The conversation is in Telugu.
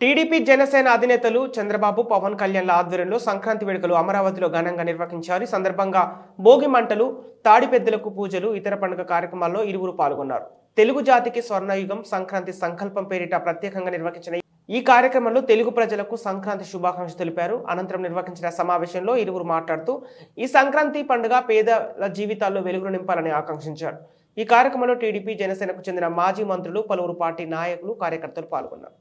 టీడీపీ జనసేన అధినేతలు చంద్రబాబు పవన్ కళ్యాణ్ల ఆధ్వర్యంలో సంక్రాంతి వేడుకలు అమరావతిలో ఘనంగా నిర్వహించారు. ఈ సందర్భంగా భోగి మంటలు తాడిపెద్దలకు పూజలు ఇతర పండుగ కార్యక్రమాల్లో ఇరువురు పాల్గొన్నారు. తెలుగు జాతికి స్వర్ణయుగం సంక్రాంతి సంకల్పం పేరిట ప్రత్యేకంగా నిర్వహించిన ఈ కార్యక్రమంలో తెలుగు ప్రజలకు సంక్రాంతి శుభాకాంక్షలు తెలిపారు. అనంతరం నిర్వహించిన సమావేశంలో ఇరువురు మాట్లాడుతూ ఈ సంక్రాంతి పండుగ పేదల జీవితాల్లో వెలుగులు నింపాలని ఆకాంక్షించారు. ఈ కార్యక్రమంలో టీడీపీ జనసేనకు చెందిన మాజీ మంత్రులు పలువురు పార్టీ నాయకులు కార్యకర్తలు పాల్గొన్నారు.